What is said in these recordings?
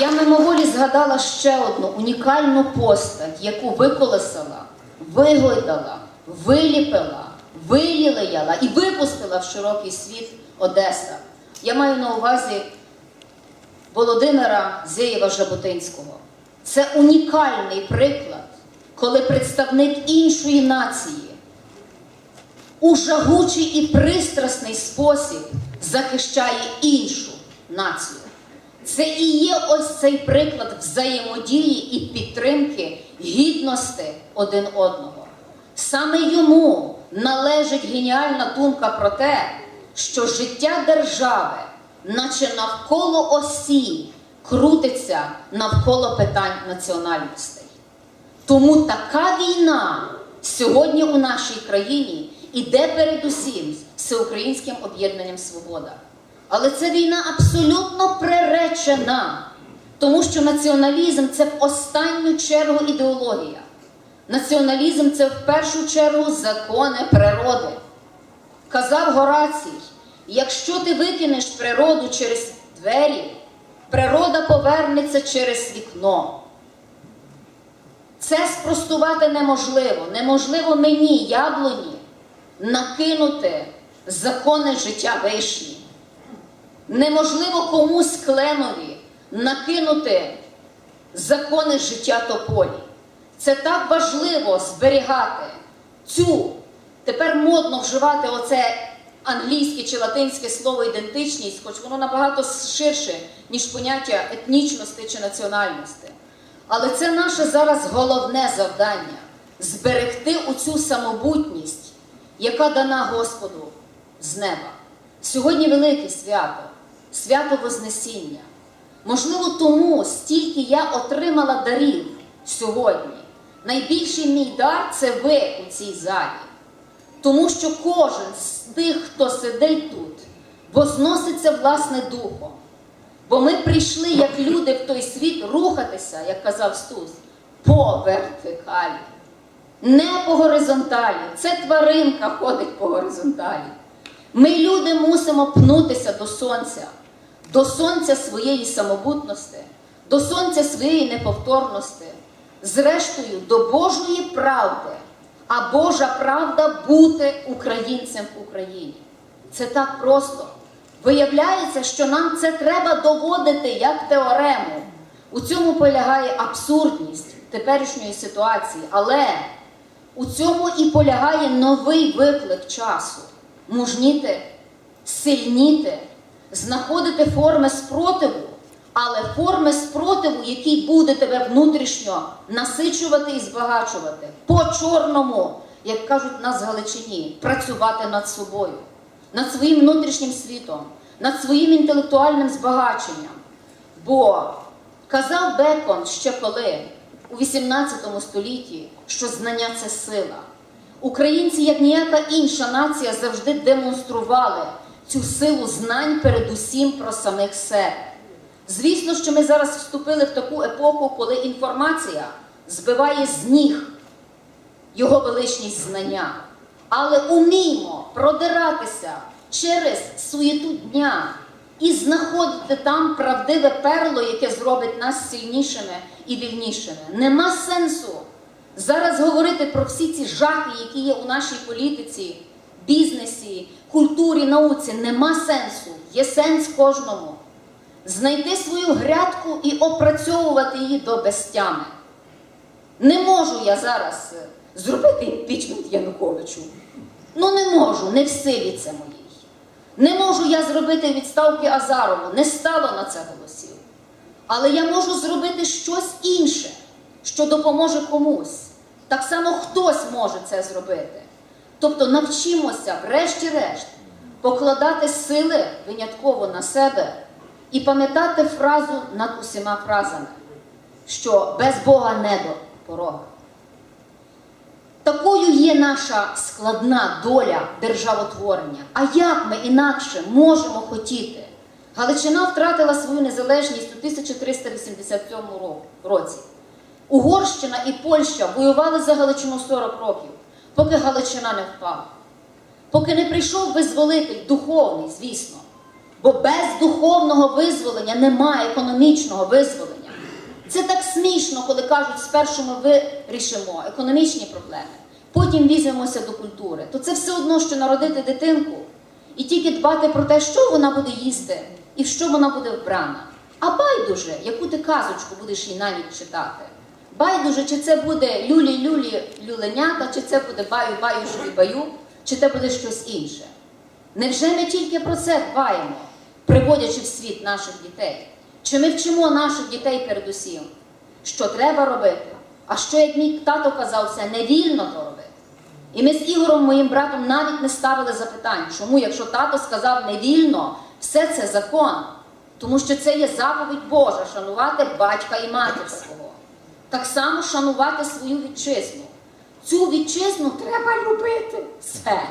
Я мимоволі згадала ще одну унікальну постать, яку виколесала, вигойдала, виліпила, вилілеяла і випустила в широкий світ Одеса. Я маю на увазі Володимира Зеєва Жаботинського. Це унікальний приклад, коли представник іншої нації у жагучий і пристрасний спосіб захищає іншу націю. Це і є ось цей приклад взаємодії і підтримки гідності один одного. Саме йому належить геніальна думка про те, що життя держави, наче навколо осі, крутиться навколо питань національностей. Тому така війна сьогодні у нашій країні іде передусім з всеукраїнським об'єднанням Свобода. Але це війна абсолютно приречена, тому що націоналізм це в останню чергу ідеологія. Націоналізм це в першу чергу закони природи. Казав Горацій: якщо ти викинеш природу через двері, природа повернеться через вікно. Це спростувати неможливо. Неможливо мені, яблуні, накинути закони життя вишні. Неможливо комусь кленові накинути закони життя тополі. Це так важливо зберігати цю, тепер модно вживати оце англійське чи латинське слово ідентичність, хоч воно набагато ширше, ніж поняття етнічності чи національності. Але це наше зараз головне завдання зберегти оцю самобутність, яка дана Господу з неба. Сьогодні велике свято, свято Вознесіння. Можливо, тому стільки я отримала дарів сьогодні. Найбільший мій дар це ви у цій залі. Тому що кожен з тих, хто сидить тут, возноситься власне духом. Бо ми прийшли як люди в той світ рухатися, як казав Стус, по вертикалі, не по горизонталі. Це тваринка ходить по горизонталі. Ми, люди, мусимо пнутися до сонця, до сонця своєї самобутності, до сонця своєї неповторності, зрештою, до Божої правди. А Божа правда бути українцем в Україні. Це так просто. Виявляється, що нам це треба доводити як теорему. У цьому полягає абсурдність теперішньої ситуації, але у цьому і полягає новий виклик часу мужніти, сильніти, знаходити форми спротиву, але форми спротиву, який буде тебе внутрішньо насичувати і збагачувати по чорному, як кажуть нас в Галичині, працювати над собою, над своїм внутрішнім світом, над своїм інтелектуальним збагаченням. Бо казав Бекон ще коли у 18 столітті, що знання це сила. Українці, як ніяка інша нація, завжди демонстрували цю силу знань передусім про самих себе. Звісно, що ми зараз вступили в таку епоху, коли інформація збиває з ніг його величність знання. Але уміймо продиратися через суєту дня і знаходити там правдиве перло, яке зробить нас сильнішими і вільнішими. Нема сенсу зараз говорити про всі ці жахи, які є у нашій політиці, бізнесі, культурі, науці. Нема сенсу. Є сенс кожному. Знайти свою грядку і опрацьовувати її до безтями. Не можу я зараз е, зробити імпічмент Януковичу. Ну не можу, не в силі це моїй. Не можу я зробити відставки Азарову, не стало на це голосів. Але я можу зробити щось інше, що допоможе комусь. Так само хтось може це зробити. Тобто навчимося, врешті-решт, покладати сили винятково на себе і пам'ятати фразу над усіма фразами, що без Бога не до порога. Такою є наша складна доля державотворення. А як ми інакше можемо хотіти? Галичина втратила свою незалежність у 1387 році. Угорщина і Польща воювали за Галичину 40 років, поки Галичина не впала. Поки не прийшов визволитель, духовний, звісно. Бо без духовного визволення немає економічного визволення. Це так смішно, коли кажуть, спершу ми вирішимо економічні проблеми, потім візьмемося до культури. То це все одно, що народити дитинку і тільки дбати про те, що вона буде їсти і в що вона буде вбрана. А байдуже, яку ти казочку будеш їй навіть читати. Байдуже, чи це буде люлі-люлі люленята, чи це буде баю-баю баю, чи це буде щось інше. Невже ми тільки про це дбаємо, приводячи в світ наших дітей? Чи ми вчимо наших дітей передусім, що треба робити? А що, як мій тато казав, це не вільно то робити? І ми з Ігорем, моїм братом, навіть не ставили запитань, чому, якщо тато сказав не вільно, все це закон. Тому що це є заповідь Божа шанувати батька і матір свого. Так само шанувати свою вітчизну. Цю вітчизну треба любити. Все.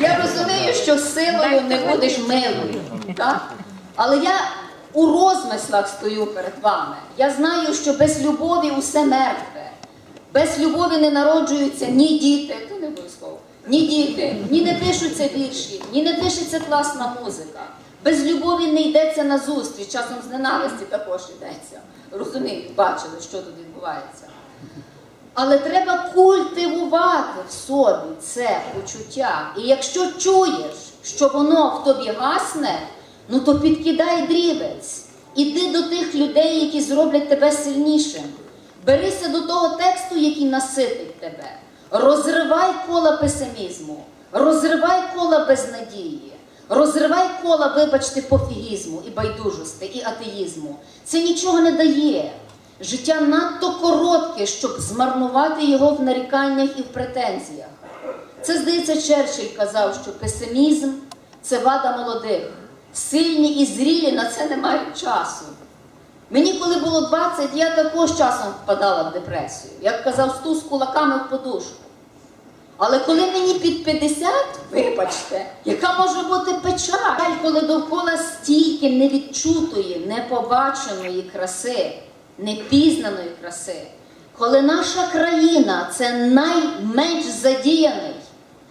Я розумію. Що силою не будеш милою. Так? Але я у розмислах стою перед вами. Я знаю, що без любові усе мертве. Без любові не народжуються ні діти, ні діти, ні не пишуться вірші, ні не пишеться класна музика. Без любові не йдеться на зустріч, часом з ненависті також йдеться. Розуміють, бачили, що тут відбувається. Але треба культивувати в собі це почуття. І якщо чуєш, що воно в тобі гасне, ну то підкидай дрібець. Іди до тих людей, які зроблять тебе сильнішим. Берися до того тексту, який наситить тебе. Розривай кола песимізму, розривай кола безнадії, розривай кола, вибачте, пофігізму і байдужості, і атеїзму. Це нічого не дає. Життя надто коротке, щоб змарнувати його в наріканнях і в претензіях. Це, здається, Черчилль казав, що песимізм це вада молодих. Сильні і зрілі на це не мають часу. Мені, коли було 20, я також часом впадала в депресію. Як казав Стус кулаками в подушку. Але коли мені під 50, вибачте, яка може бути печаль, коли довкола стільки невідчутої, непобаченої краси, непізнаної краси, коли наша країна це найменш задіяний,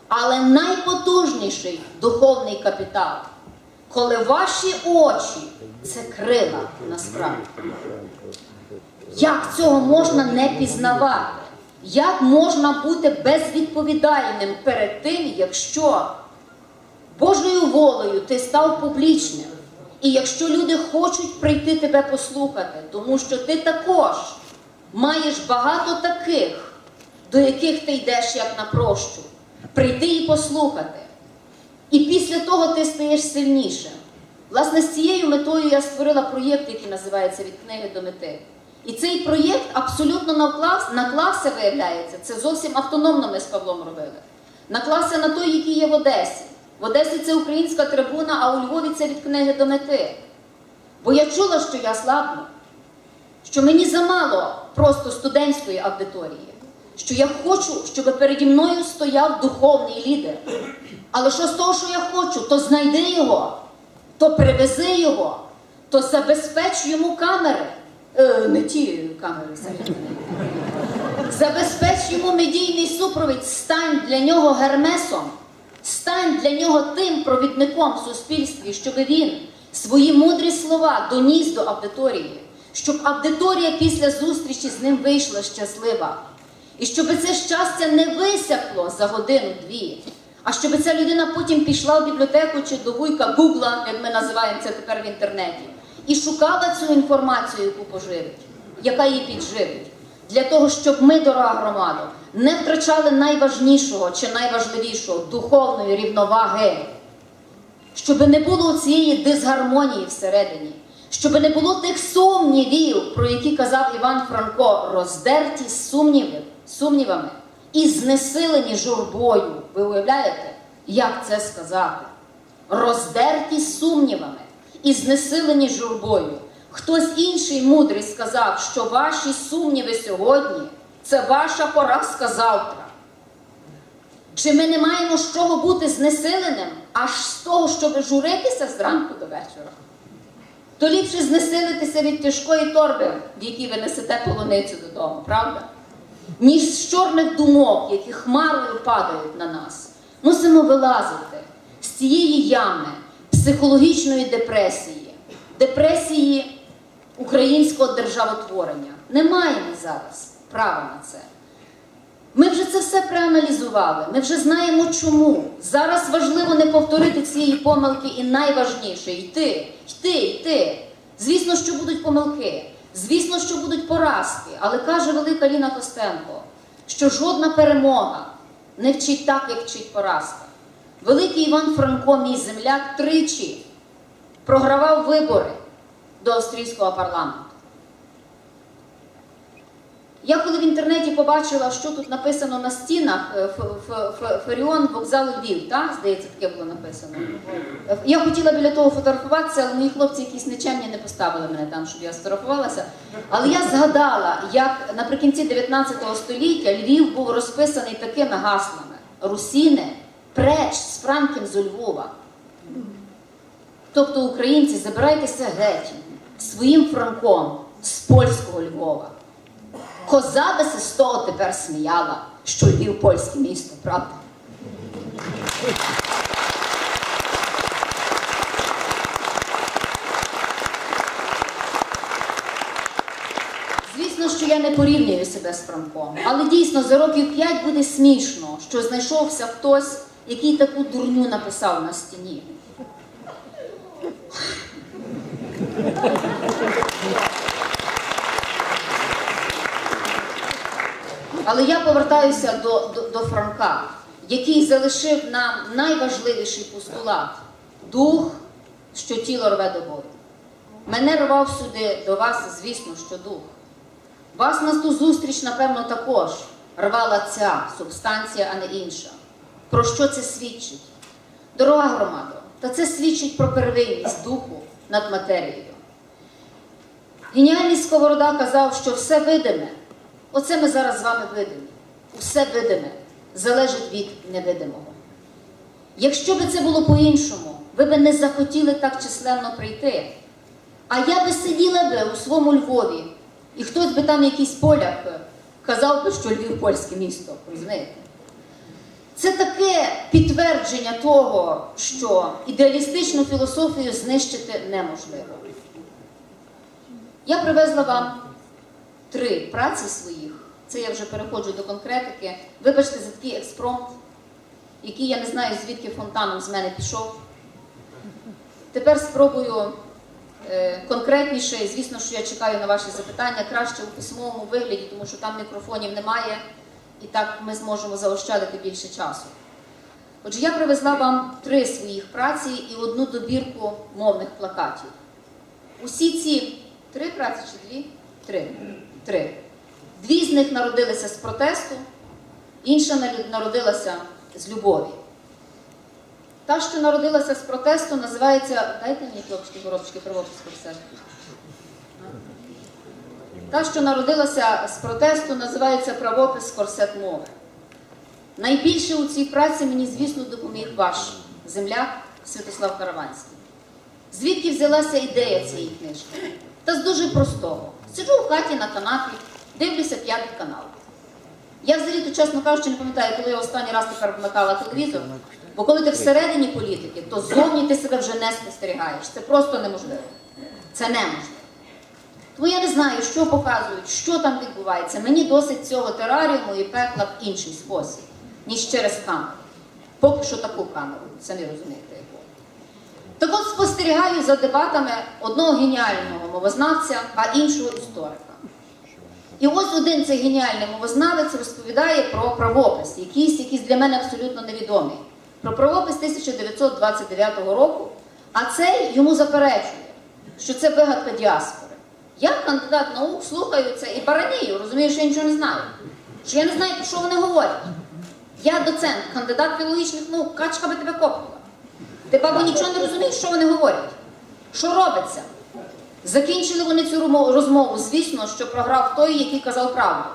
але найпотужніший духовний капітал, коли ваші очі це крила насправді. Як цього можна не пізнавати? Як можна бути безвідповідальним перед тим, якщо Божою волею ти став публічним, і якщо люди хочуть прийти тебе послухати, тому що ти також маєш багато таких, до яких ти йдеш як на прощу, прийти і послухати. І після того ти стаєш сильнішим. Власне, з цією метою я створила проєкт, який називається Від книги до мети. І цей проєкт абсолютно наклався, виявляється, це зовсім автономно ми з Павлом робили. Наклався на той, який є в Одесі. В Одесі це українська трибуна, а у Львові це від книги до мети. Бо я чула, що я слабну, що мені замало просто студентської аудиторії, що я хочу, щоб переді мною стояв духовний лідер. Але що з того, що я хочу, то знайди його, то привези його, то забезпеч йому камери. Е, не ті камери самі. Забезпеч йому медійний супровід, стань для нього гермесом, стань для нього тим провідником в суспільстві, щоб він свої мудрі слова доніс до аудиторії, щоб аудиторія після зустрічі з ним вийшла щаслива. І щоб це щастя не висякло за годину-дві, а щоб ця людина потім пішла в бібліотеку чи до вуйка Гугла, як ми називаємо це тепер в інтернеті, і шукала цю інформацію, яку поживить, яка її підживить. Для того, щоб ми, дорога громада, не втрачали найважнішого чи найважливішого духовної рівноваги, щоб не було цієї дисгармонії всередині, щоб не було тих сумнівів, про які казав Іван Франко, роздерті сумніви, сумнівами і знесилені журбою. Ви уявляєте, як це сказати? Роздерті сумнівами і знесилені журбою. Хтось інший мудрий сказав, що ваші сумніви сьогодні це ваша поразка завтра. Чи ми не маємо з чого бути знесиленим аж з того, щоб журитися зранку до вечора? то ліпше знесилитися від тяжкої торби, в якій ви несете полуницю додому, правда? Ніж з чорних думок, які хмарою падають на нас. Мусимо вилазити з цієї ями психологічної депресії, депресії українського державотворення. Не маємо зараз права на це. Ми вже це все проаналізували, ми вже знаємо чому. Зараз важливо не повторити цієї помилки і найважніше йти, йти, йти. Звісно, що будуть помилки, звісно, що будуть поразки, але каже велика Ліна Костенко, що жодна перемога не вчить так, як вчить поразка. Великий Іван Франко, мій земляк, тричі програвав вибори до австрійського парламенту. Я коли в інтернеті побачила, що тут написано на стінах е, Ф- Ф- Ф- Фаріон вокзал Львів, так? Здається, таке було написано. Е, Я хотіла біля того фотографуватися, але мої хлопці якісь нечемні не поставили мене там, щоб я сфотографувалася. Але я згадала, як наприкінці 19 століття Львів був розписаний такими гаслами: Русіне, преч з Франків з Львова. Тобто, українці, забирайтеся геть своїм франком з польського Львова. Коза би се з того тепер сміяла, що Львів польське місто, правда? Звісно, що я не порівнюю себе з Франком, але дійсно за років п'ять буде смішно, що знайшовся хтось, який таку дурню написав на стіні. Але я повертаюся до, до, до Франка, який залишив нам найважливіший постулат дух, що тіло рве до бою. Мене рвав сюди до вас, звісно, що дух. Вас на ту зустріч, напевно, також рвала ця субстанція, а не інша. Про що це свідчить? Дорога громада, та це свідчить про первинність духу над матерією. Геніальний Сковорода казав, що все видиме, оце ми зараз з вами видимі. Усе видиме залежить від невидимого. Якщо би це було по-іншому, ви би не захотіли так численно прийти. А я би сиділа би у своєму Львові, і хтось би там якийсь поляк казав би, що Львів польське місто, розумієте? Це таке підтвердження того, що ідеалістичну філософію знищити неможливо. Я привезла вам три праці своїх. Це я вже переходжу до конкретики. Вибачте за такий експромт, який я не знаю, звідки фонтаном з мене пішов. Тепер спробую е, конкретніше, звісно, що я чекаю на ваші запитання краще у письмовому вигляді, тому що там мікрофонів немає, і так ми зможемо заощадити більше часу. Отже, я привезла вам три своїх праці і одну добірку мовних плакатів. Усі ці три праці чи дві? Три. Три. Дві з них народилися з протесту, інша народилася з любові. Та, що народилася з протесту, називається. Дайте мені хлопчики, горобчики, правопис все. Та, що народилася з протесту, називається правопис корсет мови. Найбільше у цій праці мені, звісно, допоміг ваш земляк Святослав Караванський. Звідки взялася ідея цієї книжки? Та з дуже простого. Сиджу в хаті на канапі, дивлюся п'ятий канал. Я взагалі, чесно кажучи, не пам'ятаю, коли я останній раз тепер вмикала телевізор, бо коли ти всередині політики, то зовні ти себе вже не спостерігаєш. Це просто неможливо. Це неможливо. Тому я не знаю, що показують, що там відбувається. Мені досить цього тераріуму і пекла в інший спосіб, ніж через камеру. Поки що таку камеру, самі розумієте. Так от спостерігаю за дебатами одного геніального мовознавця, а іншого історика. І ось один цей геніальний мовознавець розповідає про правопис, якийсь, якийсь для мене абсолютно невідомий. Про правопис 1929 року, а цей йому заперечує, що це вигадка діаспори. Я, кандидат наук, слухаю це і баранію, розумію, що я нічого не знаю. Що я не знаю, про що вони говорять. Я доцент, кандидат філологічних наук, качка би тебе копнула. Ти, бабу, нічого не розумієш, що вони говорять. Що робиться? Закінчили вони цю розмову, звісно, що програв той, який казав правду.